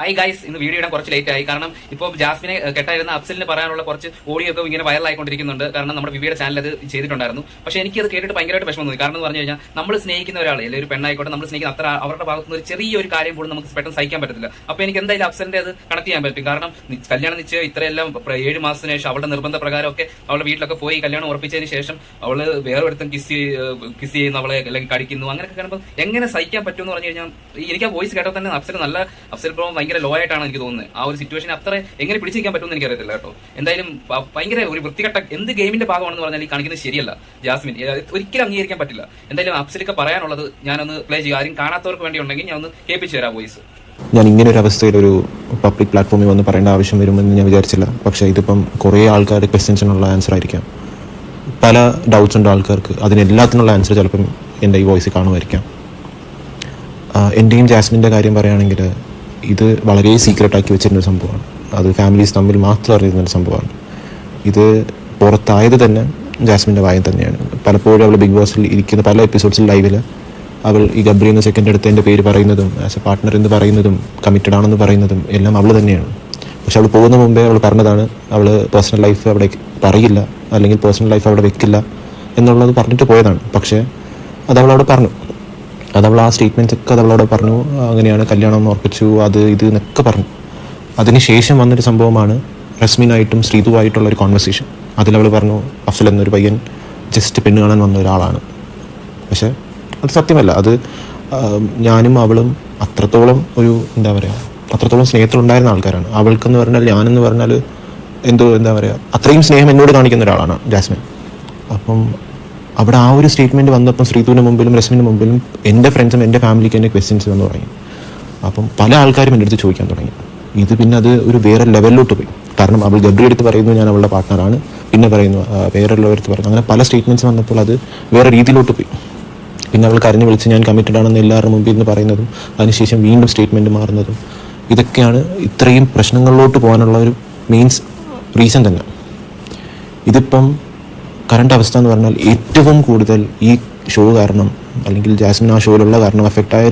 Hi guys ഇന്ന് video ഇടാൻ കുറച്ച് ലേറ്റ് ആയി. കാരണം ഇപ്പോൾ ജാസ്മിനെ കെട്ടായിരുന്ന അഫ്സലിന് പറയാനുള്ള കുറച്ച് ഓഡിയോ ഒക്കെ ഇങ്ങനെ വൈറലായിക്കൊണ്ടിരിക്കുന്നുണ്ട് കാരണം നമ്മുടെ വിവിയുടെ ചാനൽ അത് ചെയ്തിട്ടുണ്ടായിരുന്നു. പക്ഷെ എനിക്ക് അത് കേട്ടിട്ട് ഭയങ്കരമായിട്ട് വിഷമം തോന്നി. കാരണം എന്ന് പറഞ്ഞു കഴിഞ്ഞാൽ നമ്മൾ സ്നേഹിക്കുന്ന ഒരാൾ അല്ലെങ്കിൽ ഒരു പെണ്ണായിക്കോട്ടെ നമ്മൾ സ്നേഹിക്കുന്ന അത്ര അവരുടെ ഭാഗത്തുനിന്ന് ഒരു ചെറിയൊരു കാര്യം പോലും നമുക്ക് പെട്ടെന്ന് സഹിക്കാൻ പറ്റത്തില്ല. അപ്പോൾ എനിക്ക് എന്തായാലും അഫ്സലിന്റെ അത് കണക്ട് ചെയ്യാൻ പറ്റും. കാരണം കല്യാണം നിശ്ചയം ഇത്രയെല്ലാം ഏഴ് മാസത്തിന് ശേഷം അവളുടെ നിർബന്ധ പ്രകാരമൊക്കെ അവളുടെ വീട്ടിലൊക്കെ പോയി കല്യാണം ഉറപ്പിച്ചതിന് ശേഷം അവൾ വേറെ ഒരുത്തം കിസ് കിസ് ചെയ്യുന്നു അവളെ അല്ലെങ്കിൽ കടിക്കുന്നു അങ്ങനെയൊക്കെ കാണുമ്പോൾ എങ്ങനെ സഹിക്കാൻ പറ്റുമെന്ന് പറഞ്ഞു കഴിഞ്ഞാൽ എനിക്ക് ആ വോയിസ് കേട്ടാൽ തന്നെ അഫ്സൽ നല്ല അഫ്സൽ പ്രോ ഭയങ്കര ലോ ആയിട്ടാണ് എനിക്ക് തോന്നുന്നത്. ആ ഒരു സിറ്റുവേഷൻ അത്ര എങ്ങനെ പിടിച്ചിരിക്കാൻ പറ്റുമെന്ന് എനിക്കറിയത്തില്ല കേട്ടോ. എന്തായാലും ഭയങ്കര ഒരു വൃത്തികെട്ട എന്ത് ഗെയിമിന്റെ ഭാഗമാണെന്ന് പറഞ്ഞാൽ ഈ കാണിക്കുന്നത് ശരിയല്ല ജാസ്മിൻ. ഒരിക്കലും അംഗീകരിക്കാൻ പറ്റില്ല. എന്തായാലും അപ്സിലൊക്കെ പറയാനുള്ളത് ഞാനൊന്ന് പ്ലേ ചെയ്യുക ആരും കാണാത്തവർക്ക് വേണ്ടി ഉണ്ടെങ്കിൽ ഞാൻ ഒന്ന് കേൾപ്പിച്ചു തരാം വോയിസ് ഞാൻ ഇങ്ങനെ ഒരു അവസ്ഥയിൽ ഒരു പബ്ലിക് പ്ലാറ്റ്ഫോമിൽ വന്ന് പറയേണ്ട ആവശ്യം വരുമെന്ന് ഞാൻ വിചാരിച്ചില്ല. പക്ഷേ ഇതിപ്പം കുറേ ആൾക്കാർ ക്വസ്റ്റ്യൻസിനുള്ള ആൻസർ ആയിരിക്കാം. പല ഡൗട്ട്സ് ഉണ്ട് ആൾക്കാർക്ക് അതിനെല്ലാത്തിനുള്ള ആൻസർ ചിലപ്പം എന്റെ ഈ വോയിസ് കാണുമായിരിക്കാം. എന്റെയും ജാസ്മിന്റെ കാര്യം പറയുകയാണെങ്കിൽ ഇത് വളരെ സീക്രട്ട് ആക്കി വെച്ചിരുന്ന സംഭവമാണ്. അത് ഫാമിലീസ് തമ്മിൽ മാത്രം അറിയുന്നൊരു സംഭവമാണ്. ഇത് പുറത്തായത് തന്നെ ജാസ്മിന്റെ വായം തന്നെയാണ്. പലപ്പോഴും അവൾ ബിഗ് ബോസിൽ ഇരിക്കുന്ന പല എപ്പിസോഡ്സിൽ ലൈവിൽ അവൾ ഈ ഗബ്രി എന്ന സെക്കൻഡ് അടുത്ത് എന്റെ പേര് പറയുന്നതും ആസ് എ പാർട്ട്ണർ എന്ന് പറയുന്നതും കമ്മിറ്റഡ് ആണെന്ന് പറയുന്നതും എല്ലാം അവൾ തന്നെയാണ്. പക്ഷെ അവൾ പോകുന്ന മുമ്പേ അവൾ പറഞ്ഞതാണ് അവൾ പേഴ്സണൽ ലൈഫ് അവിടെ പറയില്ല അല്ലെങ്കിൽ പേഴ്സണൽ ലൈഫ് അവിടെ വെക്കില്ല എന്നുള്ളത് പറഞ്ഞിട്ട് പോയതാണ്. പക്ഷേ അത് അവൾ അവിടെ പറഞ്ഞു. അത് അവൾ ആ സ്റ്റേറ്റ്മെന്റ്സ് ഒക്കെ അത് അവളവിടെ പറഞ്ഞു അങ്ങനെയാണ് കല്യാണം ഉറപ്പിച്ചു അത് ഇത് എന്നൊക്കെ പറഞ്ഞു. അതിനുശേഷം വന്നൊരു സംഭവമാണ് റസ്മിനായിട്ടും ശ്രീതുവായിട്ടുള്ള ഒരു കോൺവെർസേഷൻ അതിലവൾ പറഞ്ഞു അഫ്സൽ എന്നൊരു പയ്യൻ ജസ്റ്റ് പെണ്ണ് കാണാൻ വന്ന ഒരാളാണ്. പക്ഷേ അത് സത്യമല്ല. അത് ഞാനും അവളും അത്രത്തോളം ഒരു എന്താ പറയുക അത്രത്തോളം സ്നേഹത്തിലുണ്ടായിരുന്ന ആൾക്കാരാണ്. അവൾക്കെന്ന് പറഞ്ഞാൽ ഞാനെന്ന് പറഞ്ഞാൽ എന്തോ എന്താ പറയുക അത്രയും സ്നേഹം എന്നോട് കാണിക്കുന്ന ഒരാളാണ് ജാസ്മിൻ. അപ്പം അവിടെ ആ ഒരു സ്റ്റേറ്റ്മെന്റ് വന്നപ്പം ശ്രീതുവിന്റെ മുമ്പിലും രശ്മിന്റെ മുമ്പിലും എന്റെ ഫ്രണ്ട്സും എന്റെ ഫാമിലിക്ക് എന്റെ ക്വസ്റ്റ്യൻസ് വന്ന് തുടങ്ങി. അപ്പം പല ആൾക്കാരും എന്റെ അടുത്ത് ചോദിക്കാൻ തുടങ്ങി. ഇത് പിന്നെ അത് ഒരു വേറെ ലെവലിലോട്ട് പോയി. കാരണം അവൾ ഗബ്രി എടുത്ത് പറയുന്നു ഞാൻ അവളുടെ പാർട്ട്ണറാണ് പിന്നെ പറയുന്നു വേറെയുള്ളവരടുത്ത് പറയുന്നു. അങ്ങനെ പല സ്റ്റേറ്റ്മെന്റ്സ് വന്നപ്പോൾ അത് വേറെ രീതിയിലോട്ട് പോയി. പിന്നെ അവൾ കരഞ്ഞു വിളിച്ച് ഞാൻ കമ്മിറ്റഡ് ആണെന്ന് എല്ലാവരുടെ മുമ്പിൽ നിന്ന് പറയുന്നതും അതിനുശേഷം വീണ്ടും സ്റ്റേറ്റ്മെന്റ് മാറുന്നതും ഇതൊക്കെയാണ് ഇത്രയും പ്രശ്നങ്ങളിലോട്ട് പോകാനുള്ള ഒരു മെയിൻസ് റീസൺ തന്നെ. ഇതിപ്പം കറണ്ട് അവസ്ഥ എന്ന് പറഞ്ഞാൽ ഏറ്റവും കൂടുതൽ ഈ ഷോ കാരണം അല്ലെങ്കിൽ ജാസ്മിൻ ആ ഷോയിലുള്ള കാരണം എഫക്റ്റായ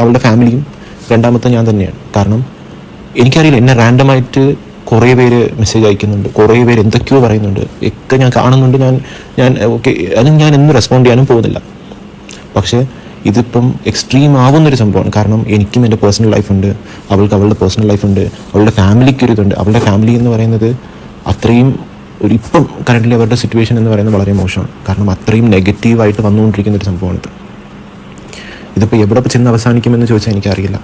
അവളുടെ ഫാമിലിയും രണ്ടാമത്തെ ഞാൻ തന്നെയാണ്. കാരണം എനിക്കറിയില്ല എന്നെ റാൻഡമായിട്ട് കുറേ പേര് മെസ്സേജ് അയക്കുന്നുണ്ട് കുറേ പേര് എന്തൊക്കെയോ പറയുന്നുണ്ട് ഒക്കെ ഞാൻ കാണുന്നുണ്ട് ഞാൻ ഞാൻ ഓക്കെ അത് ഞാൻ എന്നും റെസ്പോണ്ട് ചെയ്യാനും പോകുന്നില്ല. പക്ഷേ ഇതിപ്പം എക്സ്ട്രീം ആവുന്നൊരു സംഭവമാണ്. കാരണം എനിക്കും എന്റെ പേഴ്സണൽ ലൈഫുണ്ട് അവൾക്ക് അവളുടെ പേഴ്സണൽ ലൈഫുണ്ട് അവളുടെ ഫാമിലിക്ക് ഇതുണ്ട്. അവളുടെ ഫാമിലി എന്ന് പറയുന്നത് അത്രയും ഒരു ഇപ്പം കറന്റ് അവരുടെ സിറ്റുവേഷൻ എന്ന് പറയുന്നത് വളരെ മോശമാണ്. കാരണം അത്രയും നെഗറ്റീവായിട്ട് വന്നുകൊണ്ടിരിക്കുന്ന ഒരു സംഭവമാണിത്. ഇതിപ്പോൾ എവിടെ ചെന്ന് അവസാനിക്കുമെന്ന് ചോദിച്ചാൽ എനിക്കറിയില്ല.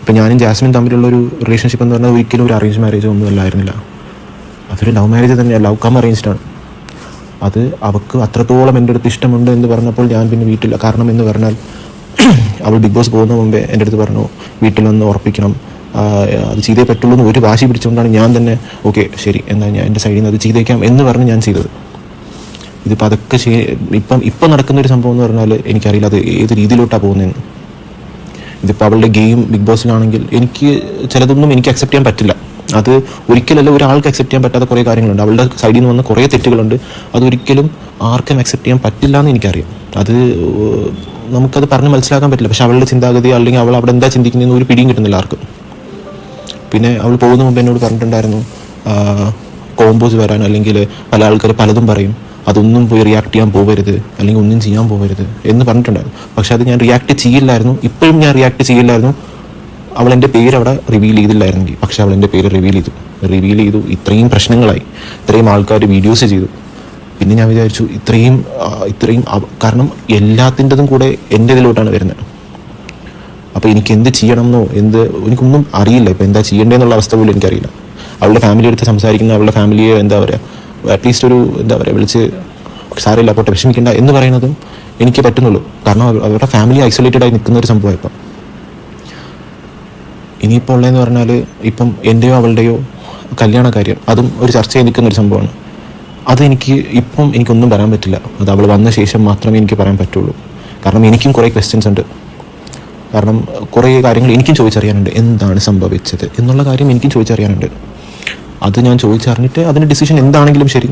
ഇപ്പം ഞാനും ജാസ്മിൻ തമ്മിലുള്ള ഒരു റിലേഷൻഷിപ്പ് എന്ന് പറഞ്ഞാൽ ഒരിക്കലും ഒരു അറേഞ്ച് മാരേജോ ഒന്നും അല്ലായിരുന്നില്ല. അതൊരു ലവ് മാരേജ് തന്നെയാണ് ലവ് കം അറേഞ്ച്ഡ് ആണ്. അത് അവൾക്ക് അത്രത്തോളം എന്റെ അടുത്ത് ഇഷ്ടമുണ്ട് എന്ന് പറഞ്ഞപ്പോൾ ഞാൻ പിന്നെ വീട്ടിൽ കാരണം എന്ന് പറഞ്ഞാൽ അവൾ ബിഗ് ബോസ് പോകുന്ന മുമ്പേ എന്റെ അടുത്ത് പറഞ്ഞു വീട്ടിൽ വന്ന് ഉറപ്പിക്കണം. അത് ചെയ്തേ പറ്റുള്ളൂ എന്ന് ഒരു വാശി പിടിച്ചുകൊണ്ടാണ് ഞാൻ തന്നെ ഓക്കെ ശരി എന്നാൽ ഞാൻ എന്റെ സൈഡിൽ നിന്ന് അത് ചെയ്തേക്കാം എന്ന് പറഞ്ഞ് ഞാൻ ചെയ്തത്. ഇതിപ്പോൾ അതൊക്കെ ചെയ് ഇപ്പം ഇപ്പം നടക്കുന്ന ഒരു സംഭവം എന്ന് പറഞ്ഞാൽ എനിക്കറിയില്ല അത് ഏത് രീതിയിലോട്ടാണ് പോകുന്നതെന്ന്. ഇതിപ്പോൾ അവളുടെ ഗെയിം ബിഗ് ബോസിലാണെങ്കിൽ എനിക്ക് ചിലതൊന്നും എനിക്ക് അക്സെപ്റ്റ് ചെയ്യാൻ പറ്റില്ല. അത് ഒരിക്കലല്ല ഒരാൾക്ക് അക്സെപ്റ്റ് ചെയ്യാൻ പറ്റാത്ത കുറേ കാര്യങ്ങളുണ്ട്. അവളുടെ സൈഡിൽ നിന്ന് വന്ന കുറേ തെറ്റുകളുണ്ട്. അതൊരിക്കലും ആർക്കും അക്സെപ്റ്റ് ചെയ്യാൻ പറ്റില്ല എന്ന് എനിക്കറിയാം. അത് നമുക്കത് പറഞ്ഞ് മനസ്സിലാക്കാൻ പറ്റില്ല. പക്ഷെ അവളുടെ ചിന്താഗതി അല്ലെങ്കിൽ അവൾ അവിടെ എന്താ ചിന്തിക്കുന്നതെന്ന് ഒരു പിടിയും കിട്ടുന്നില്ല ആർക്കും. പിന്നെ അവൾ പോകുന്ന മുമ്പ് എന്നോട് പറഞ്ഞിട്ടുണ്ടായിരുന്നു കോമ്പോസ് വരാൻ അല്ലെങ്കിൽ പല ആൾക്കാർ പലതും പറയും അതൊന്നും പോയി റിയാക്ട് ചെയ്യാൻ പോകരുത് അല്ലെങ്കിൽ ഒന്നും ചെയ്യാൻ പോകരുത് എന്ന് പറഞ്ഞിട്ടുണ്ടായിരുന്നു. പക്ഷെ അത് ഞാൻ റിയാക്ട് ചെയ്യില്ലായിരുന്നു ഇപ്പോഴും ഞാൻ റിയാക്ട് ചെയ്യില്ലായിരുന്നു. അവൾ എന്റെ പേര് അവിടെ റിവീൽ ചെയ്തില്ലായിരുന്നെങ്കിൽ പക്ഷെ അവൾ എന്റെ പേര് റിവീൽ ചെയ്തു. റിവീൽ ചെയ്തു ഇത്രയും പ്രശ്നങ്ങളായി ഇത്രയും ആൾക്കാർ വീഡിയോസ് ചെയ്തു. പിന്നെ ഞാൻ വിചാരിച്ചു ഇത്രയും ഇത്രയും കാരണം എല്ലാത്തിന്റെതും കൂടെ എന്റെ ഇതിലോട്ടാണ് വരുന്നത്. അപ്പോൾ എനിക്ക് എന്ത് ചെയ്യണമെന്നോ എന്ത് എനിക്കൊന്നും അറിയില്ല. ഇപ്പോൾ എന്താ ചെയ്യേണ്ടതെന്നുള്ള അവസ്ഥ പോലും എനിക്കറിയില്ല. അവളുടെ ഫാമിലി എടുത്ത് സംസാരിക്കുന്ന അവളുടെ ഫാമിലിയെ എന്താ പറയുക അറ്റ്ലീസ്റ്റ് ഒരു എന്താ പറയുക വിളിച്ച് സാരമില്ല പോട്ടെ വിഷമിക്കണ്ട എന്ന് പറയുന്നതും എനിക്ക് പറ്റുന്നുള്ളൂ. കാരണം അവ- അവരുടെ ഫാമിലി ഐസൊലേറ്റഡ് ആയി നിൽക്കുന്ന ഒരു സംഭവം ഇപ്പം. ഇനിയിപ്പോൾ ഉള്ളതെന്ന് പറഞ്ഞാൽ ഇപ്പം എന്റെയോ അവളുടെയോ കല്യാണ കാര്യം അതും ഒരു ചർച്ച ചെയ്ത് നിൽക്കുന്ന ഒരു സംഭവമാണ്. അതെനിക്ക് ഇപ്പം എനിക്കൊന്നും പറയാൻ പറ്റില്ല. അത് അവൾ വന്ന ശേഷം മാത്രമേ എനിക്ക് പറയാൻ പറ്റുള്ളൂ. കാരണം എനിക്കും കുറേ ക്വസ്റ്റ്യൻസ് ഉണ്ട്. കാരണം കുറേ കാര്യങ്ങൾ എനിക്കും ചോദിച്ചറിയാനുണ്ട്. എന്താണ് സംഭവിച്ചത് എന്നുള്ള കാര്യം എനിക്കും ചോദിച്ചറിയാനുണ്ട്. അത് ഞാൻ ചോദിച്ചറിഞ്ഞിട്ട് അതിന്റെ ഡിസിഷൻ എന്താണെങ്കിലും ശരി.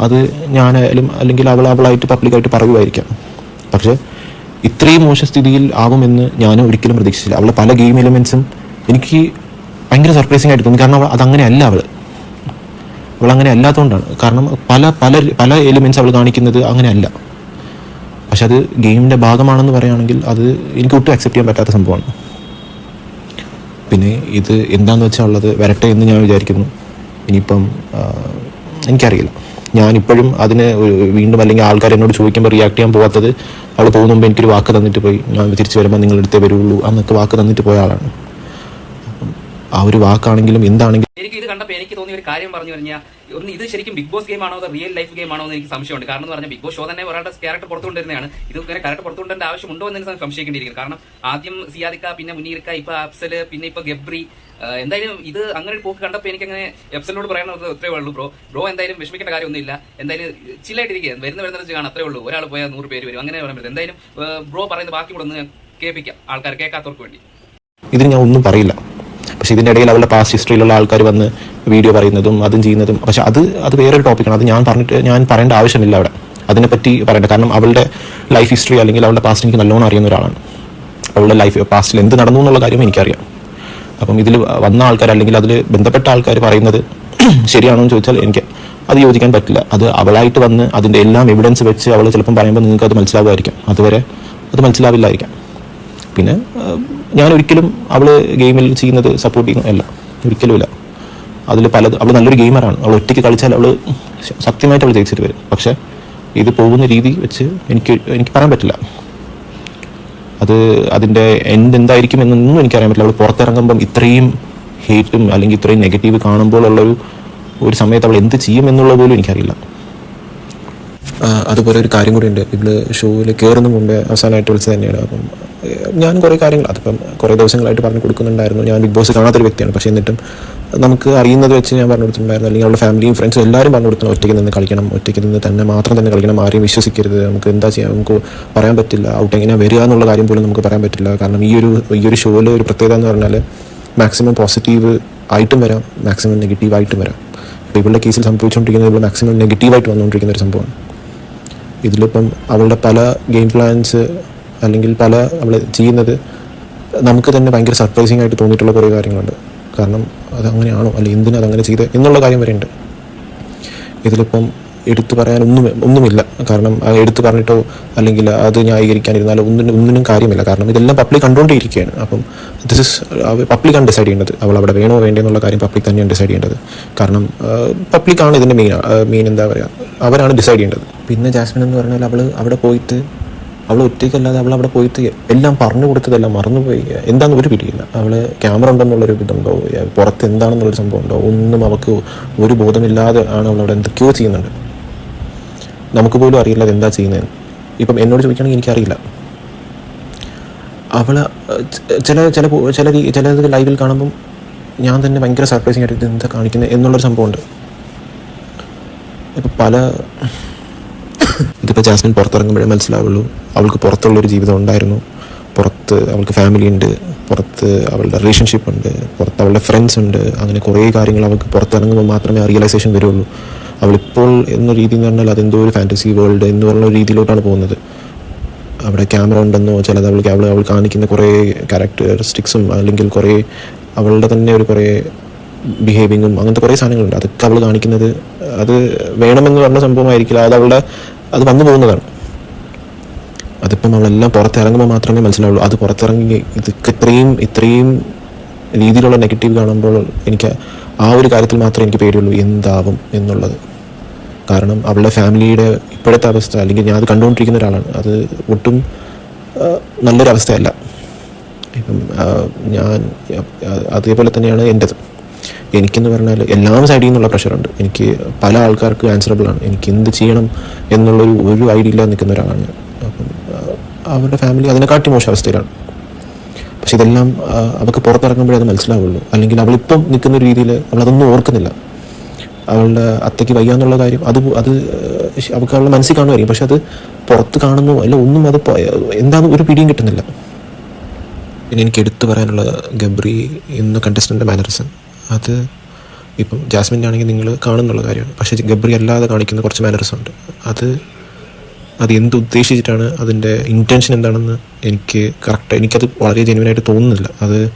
അത് ഞാനായാലും അല്ലെങ്കിൽ അവൾ അവളായിട്ട് പബ്ലിക്കായിട്ട് പറയുമായിരിക്കാം പക്ഷേ ഇത്രയും മോശ സ്ഥിതിയിൽ ആവുമെന്ന് ഞാൻ ഒരിക്കലും പ്രതീക്ഷിച്ചില്ല. അവളെ പല ഗെയിം എലിമെൻസും എനിക്ക് ഭയങ്കര സർപ്രൈസിങ് ആയിട്ട് തോന്നി. കാരണം അവൾ അതങ്ങനെയല്ല അവൾ. അവൾ അങ്ങനെ അല്ലാത്തതുകൊണ്ടാണ്. കാരണം പല പല പല എലിമെൻസ് അവൾ കാണിക്കുന്നത് അങ്ങനെയല്ല പക്ഷെ അത് ഗെയിമിന്റെ ഭാഗമാണെന്ന് പറയുകയാണെങ്കിൽ അത് എനിക്ക് ഒട്ടും അക്സെപ്റ്റ് ചെയ്യാൻ പറ്റാത്ത സംഭവമാണ്. പിന്നെ ഇത് എന്താണെന്ന് വെച്ചാൽ ഉള്ളത് വരട്ടെ എന്ന് ഞാൻ വിചാരിക്കുന്നു. ഇനിയിപ്പം എനിക്കറിയില്ല. ഞാനിപ്പോഴും അതിന് വീണ്ടും അല്ലെങ്കിൽ ആൾക്കാർ എന്നോട് ചോദിക്കുമ്പോൾ റിയാക്ട് ചെയ്യാൻ പോകാത്തത് അവൾ പോകുന്ന മുമ്പ് എനിക്കൊരു വാക്ക് തന്നിട്ട് പോയി. ഞാൻ തിരിച്ചു വരുമ്പോൾ നിങ്ങൾ എടുത്തേ വരുള്ളൂ അന്നൊക്കെ വാക്ക് തന്നിട്ട് പോയ ആളാണ്. ആ ഒരു വാക്കാണെങ്കിലും എന്താണെങ്കിലും എനിക്ക് ഇത് കണ്ടപ്പോൾ എനിക്ക് തോന്നിയ ഒരു കാര്യം പറഞ്ഞു കഴിഞ്ഞാൽ ഒന്ന് ഇത് ശരിക്കും ബിഗ് ബോസ് ഗെയിം ആണോ അതോ റിയൽ ലൈഫ് ഗെയിം ആണോ എന്ന് എനിക്ക് സംശയമുണ്ട്. കാരണം എന്ന് പറഞ്ഞാൽ ബിഗ് ബോസ് ഷോ തന്നെ ഒരാളുടെ ക്യാരക്ടർ പുറത്തുകൊണ്ടിരുന്നതാണ് ഇത് ഇങ്ങനെ ക്യാരക്ടർ പുറത്തുകൊണ്ടേണ്ട ആവശ്യമുണ്ടോ എന്ന് എനിക്ക് സംശയിക്കേണ്ടിയിരിക്കുന്നു. കാരണം ആദ്യം സിയാദിക്ക പിന്നെ മുനീർക്ക ഇപ്പൊ അഫ്സൽ പിന്നെ ഇപ്പൊ ഗബ്രി. എന്തായാലും ഇത് അങ്ങനെ ഒരു പോക്ക് കണ്ടപ്പോൾ എനിക്ക് അങ്ങനെ എഫ്സലിനോട് പറയാനുള്ളത് അത്രേ ഉള്ളൂ ബ്രോ. ബ്രോ എന്തായാലും വിഷമിക്കേണ്ട കാര്യമൊന്നുമില്ല. എന്തായാലും ചില്ലായിട്ടിരിക്കുക വരുന്ന വരുന്ന വെച്ച് കാണാൻ അത്രേ ഉള്ളൂ. ഒരാൾ പോയാൽ നൂറ് പേര് വരും. അങ്ങനെ പറയാൻ എന്തായാലും ബ്രോ പറയുന്ന ബാക്കി കൂടെ ഒന്ന് കേൾപ്പിക്കാം. ആൾക്കാർ കേൾക്കാത്തവർക്ക് വേണ്ടി. ഇത് ഞാൻ ഒന്നും പറയില്ല. പക്ഷെ ഇതിന്റെ ഇടയിൽ അവളുടെ പാസ്റ്റ് ഹിസ്റ്ററിയിലുള്ള ആൾക്കാർ വന്ന് വീഡിയോ പറയുന്നതും അതും ചെയ്യുന്നതും. പക്ഷെ അത് അത് വേറൊരു ടോപ്പിക്കാണ് അത് ഞാൻ പറഞ്ഞിട്ട് ഞാൻ പറയേണ്ട ആവശ്യമില്ല അവിടെ. അതിനെപ്പറ്റി പറയേണ്ട. കാരണം അവളുടെ ലൈഫ് ഹിസ്റ്ററി അല്ലെങ്കിൽ അവളുടെ പാസ്റ്റ് എനിക്ക് നല്ലോണം അറിയുന്ന ഒരാളാണ്. അവളുടെ ലൈഫ് പാസ്റ്റിൽ എന്ത് നടന്നു എന്നുള്ള കാര്യം എനിക്കറിയാം. അപ്പം ഇതിൽ വന്ന ആൾക്കാർ അല്ലെങ്കിൽ അതിൽ ബന്ധപ്പെട്ട ആൾക്കാർ പറയുന്നത് ശരിയാണോ എന്ന് ചോദിച്ചാൽ എനിക്ക് അത് യോജിക്കാൻ പറ്റില്ല. അത് അവളായിട്ട് വന്ന് അതിന്റെ എല്ലാം എവിഡൻസ് വെച്ച് അവൾ ചിലപ്പം പറയുമ്പോൾ നിങ്ങൾക്ക് അത് മനസ്സിലാവുമായിരിക്കാം. അതുവരെ അത് മനസ്സിലാവില്ലായിരിക്കാം. പിന്നെ ഞാൻ ഒരിക്കലും അവൾ ഗെയിമിൽ ചെയ്യുന്നത് സപ്പോർട്ട് അല്ല ഒരിക്കലുമില്ല അതിൽ പലത് അവൾ നല്ലൊരു ഗെയിമറാണ് അവൾ ഒറ്റയ്ക്ക് കളിച്ചാൽ അവൾ സത്യമായിട്ട് അവൾ ജയിച്ചിട്ട് വരും. പക്ഷേ ഇത് പോകുന്ന രീതി വെച്ച് എനിക്ക് എനിക്ക് പറയാൻ പറ്റില്ല. അത് അതിന്റെ എൻഡ് എന്തായിരിക്കും എന്നൊന്നും എനിക്കറിയാൻ പറ്റില്ല. അവൾ പുറത്തിറങ്ങുമ്പം ഇത്രയും ഹേറ്റും അല്ലെങ്കിൽ ഇത്രയും നെഗറ്റീവ് കാണുമ്പോഴുള്ളൊരു ഒരു സമയത്ത് അവൾ എന്ത് ചെയ്യും എന്നുള്ളത് പോലും എനിക്കറിയില്ല. അതുപോലെ ഒരു കാര്യം കൂടി ഉണ്ട്. ഇവൾ ഷോയിൽ കയറുന്ന മുമ്പേ അവസാനമായിട്ട് വിളിച്ചത് തന്നെയാണ്. അപ്പം ഞാൻ കുറേ കാര്യങ്ങൾ അതിപ്പം കുറേ ദിവസങ്ങളായിട്ട് പറഞ്ഞു കൊടുക്കുന്നുണ്ടായിരുന്നു. ഞാൻ ബിഗ് ബോസ് കാണാത്തൊരു വ്യക്തിയാണ്. പക്ഷേ എന്നിട്ടും നമുക്ക് അറിയുന്നത് വെച്ച് ഞാൻ പറഞ്ഞു കൊടുത്തിട്ടുണ്ടായിരുന്നു. അല്ലെങ്കിൽ അവരുടെ ഫാമിലിയും ഫ്രണ്ട്സും എല്ലാവരും പറഞ്ഞു കൊടുക്കണം ഒറ്റയ്ക്ക് നിന്ന് കളിക്കണം ഒറ്റയ്ക്ക് നിന്ന് തന്നെ മാത്രം തന്നെ കളിക്കണം ആരെയും വിശ്വസിക്കരുത് നമുക്ക് എന്താ ചെയ്യാം നമുക്ക് പറയാൻ പറ്റില്ല ഔട്ട് എങ്ങനെ വരിക എന്നുള്ള കാര്യം പോലും നമുക്ക് പറയാൻ പറ്റില്ല. കാരണം ഈ ഒരു ഈ ഒരു ഷോയിലെ ഒരു പ്രത്യേകത എന്ന് പറഞ്ഞാൽ മാക്സിമം പോസിറ്റീവ് ആയിട്ടും വരാം മാക്സിമം നെഗറ്റീവ് ആയിട്ടും വരാം. ഇപ്പോൾ ഇവളുടെ കേസിൽ സംഭവിച്ചുകൊണ്ടിരിക്കുന്നത് ഇവിടെ മാക്സിമം നെഗറ്റീവായിട്ട് വന്നുകൊണ്ടിരിക്കുന്ന ഒരു സംഭവമാണ്. ഇതിലിപ്പം അവളുടെ പല ഗെയിം പ്ലാൻസ് അല്ലെങ്കിൽ പല നമ്മൾ ചെയ്യുന്നത് നമുക്ക് തന്നെ ഭയങ്കര സർപ്രൈസിങ് ആയിട്ട് തോന്നിയിട്ടുള്ള കുറേ കാര്യങ്ങളുണ്ട്. കാരണം അതങ്ങനെയാണോ അല്ലെങ്കിൽ എന്തിനാ അതങ്ങനെ ചെയ്തത് എന്നുള്ള കാര്യം വരെയുണ്ട്. ഇതിലിപ്പം എടുത്തു പറയാൻ ഒന്നും ഒന്നുമില്ല. കാരണം എടുത്തു പറഞ്ഞിട്ടോ അല്ലെങ്കിൽ അത് ന്യായീകരിക്കാനിരുന്നാലോ ഒന്നിനും ഒന്നിനും കാര്യമില്ല. കാരണം ഇതെല്ലാം പബ്ലിക് കണ്ടുകൊണ്ടിരിക്കുകയാണ് അപ്പം ദിസ് ഇസ് പബ്ലിക്കാണ് ഡിസൈഡ് ചെയ്യേണ്ടത്. അവൾ അവിടെ വേണോ വേണ്ടേ എന്നുള്ള കാര്യം പബ്ലിക് തന്നെയാണ് ഡിസൈഡ് ചെയ്യേണ്ടത്. കാരണം പബ്ലിക്കാണ് ഇതിന്റെ മെയിൻ മെയിൻ എന്താ പറയുക അവരാണ് ഡിസൈഡ് ചെയ്യേണ്ടത്. പിന്നെ ജാസ്മിൻ എന്ന് പറഞ്ഞാൽ അവൾ അവിടെ പോയിട്ട് അവൾ ഒറ്റയ്ക്കല്ലാതെ അവൾ അവിടെ പോയിട്ട് എല്ലാം പറഞ്ഞു കൊടുത്തതെല്ലാം മറന്നുപോയി. എന്താണെന്ന് ഒരു പിടിയില്ല. അവൾ ക്യാമറ ഉണ്ടെന്നുള്ളൊരു ഇതുണ്ടോ പുറത്ത് എന്താണെന്നുള്ളൊരു സംഭവം ഉണ്ടോ? ഒന്നും അവൾക്ക് ഒരു ബോധമില്ലാതെ ആണ് അവൾ അവിടെ എന്തൊക്കെയോ ചെയ്യുന്നുണ്ട്. നമുക്ക് പോലും അറിയില്ല അത് എന്താ ചെയ്യുന്നതെന്ന്. ഇപ്പം എന്നോട് ചോദിക്കുകയാണെങ്കിൽ എനിക്കറിയില്ല. അവൾ ചില ചില ചില ചില ലൈവിൽ കാണുമ്പം ഞാൻ തന്നെ ഭയങ്കര സർപ്രൈസിങ് ആയിട്ട് ഇത് എന്താ കാണിക്കുന്നത് എന്നുള്ളൊരു സംഭവമുണ്ട്. ഇപ്പം പല ഇതിപ്പോൾ ജാസ്മിൻ പുറത്തിറങ്ങുമ്പോഴേ മനസ്സിലാവുള്ളൂ. അവൾക്ക് പുറത്തുള്ളൊരു ജീവിതം ഉണ്ടായിരുന്നു. പുറത്ത് അവൾക്ക് ഫാമിലി ഉണ്ട് പുറത്ത് അവളുടെ റിലേഷൻഷിപ്പ് ഉണ്ട് പുറത്ത് അവളുടെ ഫ്രണ്ട്സ് ഉണ്ട്. അങ്ങനെ കുറേ കാര്യങ്ങൾ അവൾക്ക് പുറത്തിറങ്ങുമ്പോൾ മാത്രമേ ആ റിയലൈസേഷൻ വരുള്ളൂ. അവളിപ്പോൾ എന്ന രീതി എന്ന് പറഞ്ഞാൽ അതെന്തോ ഒരു ഫാന്റസി വേൾഡ് എന്ന് പറഞ്ഞ രീതിയിലോട്ടാണ് പോകുന്നത്. അവിടെ ക്യാമറ ഉണ്ടെന്നോ ചിലത് അവൾക്ക് അവൾ അവൾ കാണിക്കുന്ന കുറേ ക്യാരക്ടറിസ്റ്റിക്സും അല്ലെങ്കിൽ കുറേ അവളുടെ തന്നെ ഒരു കുറേ ബിഹേവിങ്ങും അങ്ങനത്തെ കുറേ സാധനങ്ങളുണ്ട്. അതൊക്കെ അവൾ കാണിക്കുന്നത് അത് വേണമെന്ന് പറഞ്ഞ സംഭവമായിരിക്കില്ല. അത് അവളുടെ അത് വന്നു പോകുന്നതാണ്. അതിപ്പം നമ്മളെല്ലാം പുറത്തിറങ്ങുമ്പോൾ മാത്രമേ മനസ്സിലാവുള്ളൂ. അത് പുറത്തിറങ്ങി ഇത് ഇത്രയും ഇത്രയും രീതിയിലുള്ള നെഗറ്റീവ് കാണുമ്പോൾ എനിക്ക് ആ ഒരു കാര്യത്തിൽ മാത്രമേ എനിക്ക് പേടിയുള്ളൂ എന്താവും എന്നുള്ളത്. കാരണം അവളുടെ ഫാമിലിയുടെ ഇപ്പോഴത്തെ അവസ്ഥ അല്ലെങ്കിൽ ഞാൻ അത് കണ്ടുകൊണ്ടിരിക്കുന്ന ഒരാളാണ്. അത് ഒട്ടും നല്ലൊരവസ്ഥയല്ല. ഇപ്പം ഞാൻ അതേപോലെ തന്നെയാണ് എന്റെത്. എനിക്കെന്ന് പറഞ്ഞാൽ എല്ലാ സൈഡിൽ നിന്നുള്ള പ്രഷറുണ്ട് എനിക്ക് പല ആൾക്കാർക്ക് ആൻസറബിൾ ആണ്. എനിക്ക് എന്ത് ചെയ്യണം എന്നുള്ളൊരു ഒരു ഐഡിയ ഇല്ലാതെ നിൽക്കുന്ന ഒരാളാണ് ഞാൻ. അപ്പം അവരുടെ ഫാമിലി അതിനെക്കാട്ടി മോശം അവസ്ഥയിലാണ്. പക്ഷെ ഇതെല്ലാം അവൾക്ക് പുറത്തിറങ്ങുമ്പോഴേ അത് മനസ്സിലാവുള്ളൂ. അല്ലെങ്കിൽ അവളിപ്പം നിൽക്കുന്ന രീതിയിൽ അവളതൊന്നും ഓർക്കുന്നില്ല. അവളുടെ അത്തയ്ക്ക് വയ്യാന്നുള്ള കാര്യം അത് അത് അവൾക്ക് അവളുടെ മനസ്സിൽ കാണുമായിരിക്കും. പക്ഷെ അത് പുറത്ത് കാണുന്നു അല്ല ഒന്നും അത് എന്താന്ന് ഒരു പിടിയും കിട്ടുന്നില്ല. പിന്നെ എനിക്ക് എടുത്തു പറയാനുള്ള ഗബ്രി എന്ന കണ്ടസ്റ്റന്റ് മാനറിസം അത് ഇപ്പം ജാസ്മിന്റെ ആണെങ്കിൽ നിങ്ങൾ കാണുന്നുള്ള കാര്യമാണ്. പക്ഷേ ഗബ്രി അല്ലാതെ കാണിക്കുന്ന കുറച്ച് മാനറിസം ഉണ്ട്. അത് അത് എന്ത് ഉദ്ദേശിച്ചിട്ടാണ് അതിന്റെ ഇന്റൻഷൻ എന്താണെന്ന് എനിക്ക് കറക്റ്റ് എനിക്കത് വളരെ ജെനുവനായിട്ട് തോന്നുന്നില്ല. അത്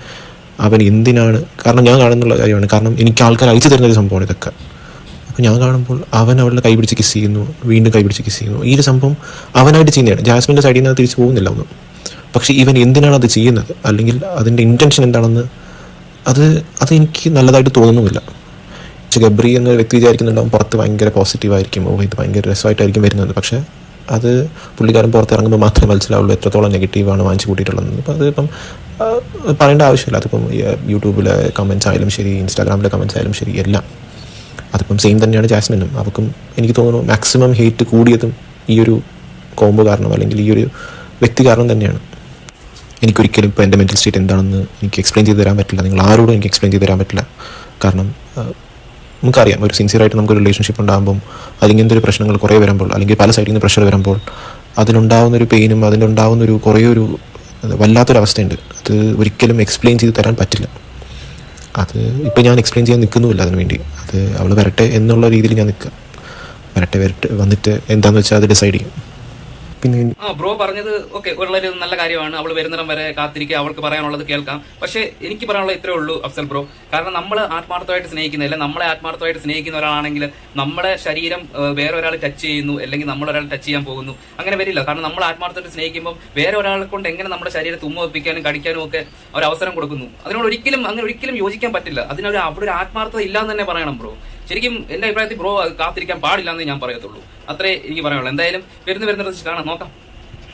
അവൻ എന്തിനാണ് കാരണം ഞാൻ കാണുന്നുള്ള കാര്യമാണ്. കാരണം എനിക്ക് ആൾക്കാർ അയച്ചു തരുന്ന ഒരു സംഭവമാണ് ഇതൊക്കെ. അപ്പോൾ ഞാൻ കാണുമ്പോൾ അവൻ അവളുടെ കൈ പിടിച്ച് കിസ് ചെയ്യുന്നു വീണ്ടും കൈ പിടിച്ച് കിസ് ചെയ്യുന്നു. ഈ ഒരു സംഭവം അവനായിട്ട് ചെയ്യുന്നതാണ്. ജാസ്മിന്റെ സൈഡിൽ നിന്ന് തിരിച്ചു പോകുന്നില്ല ഒന്നും. പക്ഷേ ഇവൻ എന്തിനാണ് അത് ചെയ്യുന്നത്? അല്ലെങ്കിൽ അതിന്റെ ഇന്റൻഷൻ എന്താണെന്ന് അത് അത് എനിക്ക് നല്ലതായിട്ട് തോന്നുന്നുമില്ല. പക്ഷെ ഗബ്രി എന്ന വ്യക്തി വിചാരിക്കുന്നുണ്ടാവും പുറത്ത് ഭയങ്കര പോസിറ്റീവായിരിക്കും ഓ ഇത് ഭയങ്കര രസമായിട്ടായിരിക്കും വരുന്നത്. പക്ഷേ അത് പുള്ളിക്കാരൻ പുറത്തിറങ്ങുമ്പോൾ മാത്രമേ മനസ്സിലാവുള്ളൂ എത്രത്തോളം നെഗറ്റീവാണ് വാങ്ങിച്ചു കൂട്ടിയിട്ടുള്ളത് അപ്പോൾ അതിപ്പം പറയേണ്ട ആവശ്യമില്ല. അതിപ്പം യൂട്യൂബിലെ കമൻസ് ആയാലും ശരി ഇൻസ്റ്റാഗ്രാമിലെ കമൻസ് ആയാലും ശരി എല്ലാം. അതിപ്പം സെയിം തന്നെയാണ് ജാസ്മിനും. അവർക്കും എനിക്ക് തോന്നുന്നു മാക്സിമം ഹേറ്റ് കൂടിയതും ഈ ഒരു കോംബോ കാരണം അല്ലെങ്കിൽ ഈ ഒരു വ്യക്തി കാരണം തന്നെയാണ്. എനിക്കൊരിക്കലും ഇപ്പോൾ എന്റെ മെന്റൽ സ്റ്റേറ്റ് എന്താണെന്ന് എനിക്ക് എക്സ്പ്ലെയിൻ ചെയ്ത് തരാൻ പറ്റില്ല. നിങ്ങൾ ആരോടും എനിക്ക് എക്സ്പ്ലെയിൻ ചെയ്ത് തരാൻ പറ്റില്ല. കാരണം നമുക്കറിയാം ഒരു സിൻസിയറായിട്ട് നമുക്ക് റിലേഷൻഷിപ്പ് ഉണ്ടാകുമ്പോൾ അല്ലെങ്കിൽ എന്തൊരു പ്രശ്നങ്ങൾ കുറേ വരുമ്പോൾ അല്ലെങ്കിൽ പല സൈഡിൽ നിന്ന് പ്രഷർ വരുമ്പോൾ അതിലുണ്ടാകുന്ന ഒരു പെയിനും അതിലുണ്ടാകുന്ന ഒരു കുറേ ഒരു വല്ലാത്തൊരവസ്ഥയുണ്ട്. അത് ഒരിക്കലും എക്സ്പ്ലെയിൻ ചെയ്ത് തരാൻ പറ്റില്ല. അത് ഇപ്പം ഞാൻ എക്സ്പ്ലെയിൻ ചെയ്യാൻ നിൽക്കുന്നുമില്ല അതിന് വേണ്ടി. അത് അവൾ വരട്ടെ എന്നുള്ള രീതിയിൽ ഞാൻ നിൽക്കാം വരട്ടെ വരട്ടെ വന്നിട്ട് എന്താണെന്ന് വെച്ചാൽ അത് ഡിസൈഡ് ചെയ്യും. പിന്നെ ആ ബ്രോ പറഞ്ഞത് ഓക്കെ വളരെ നല്ല കാര്യമാണ്. അവൾ വരുന്നിടം വരെ കാത്തിരിക്കുക. അവൾക്ക് പറയാനുള്ളത് കേൾക്കാം. പക്ഷേ എനിക്ക് പറയാനുള്ളത് ഇത്രേ ഉള്ളൂ അഫ്സൽ ബ്രോ. കാരണം നമ്മൾ ആത്മാർത്ഥമായിട്ട് സ്നേഹിക്കുന്ന അല്ലെങ്കിൽ നമ്മളെ ആത്മാർത്ഥമായിട്ട് സ്നേഹിക്കുന്ന ഒരാളാണെങ്കിൽ നമ്മുടെ ശരീരം വേറെ ഒരാൾ ടച്ച് ചെയ്യുന്നു അല്ലെങ്കിൽ നമ്മൾ ഒരാൾ ടച്ച് ചെയ്യാൻ പോകുന്നു. അങ്ങനെ വരില്ല. കാരണം നമ്മൾ ആത്മാർത്ഥമായിട്ട് സ്നേഹിക്കുമ്പോൾ വേറെ ഒരാളെ കൊണ്ട് എങ്ങനെ നമ്മുടെ ശരീരം തുമ്മ വെപ്പിക്കാനും കടിക്കാനും ഒക്കെ ഒരു അവസരം കൊടുക്കുന്നു. അതിനോട് ഒരിക്കലും അങ്ങനെ ഒരിക്കലും യോജിക്കാൻ പറ്റില്ല. അതിനൊരു അവിടെ ഒരു ആത്മാർത്ഥത ഇല്ലാന്ന് തന്നെ പറയണം ബ്രോ. ശരിക്കും എന്റെ അഭിപ്രായത്തിൽ ബ്രോ കാത്തിരിക്കാൻ പാടില്ല എന്ന് ഞാൻ പറയത്തുള്ളൂ. അത്രേ എനിക്ക് പറയാനുള്ളൂ. എന്തായാലും വരുന്ന വരുന്ന കാണാം. നോക്കാം.